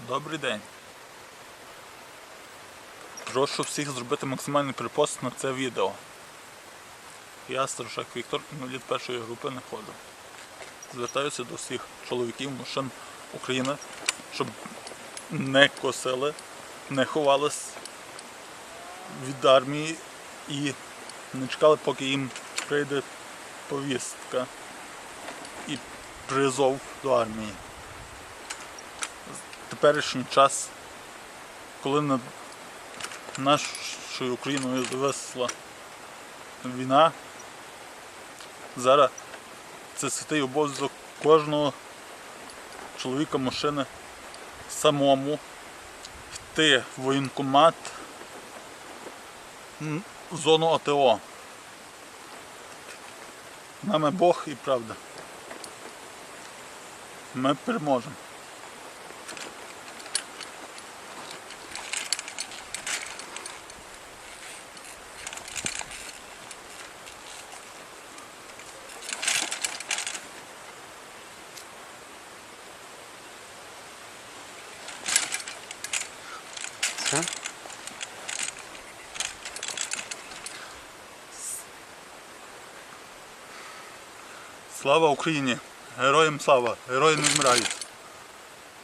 Добрий день. Прошу всіх зробити максимальний припост на це відео. Я Старушак Віктор, інвалід першої групи не ходжу. Звертаюся до всіх чоловіків, мужчин України, щоб не косили, не ховались від армії і не чекали, поки їм прийде повістка і призов до армії теперішній час, коли над нашою Україною зависла війна, зараз це святий обов'язок кожного чоловіка машини самому йти в воєнкомат в зону АТО. Нами Бог і правда. Ми переможемо. Все? Слава Україні! Героям слава! Герої не вмирають!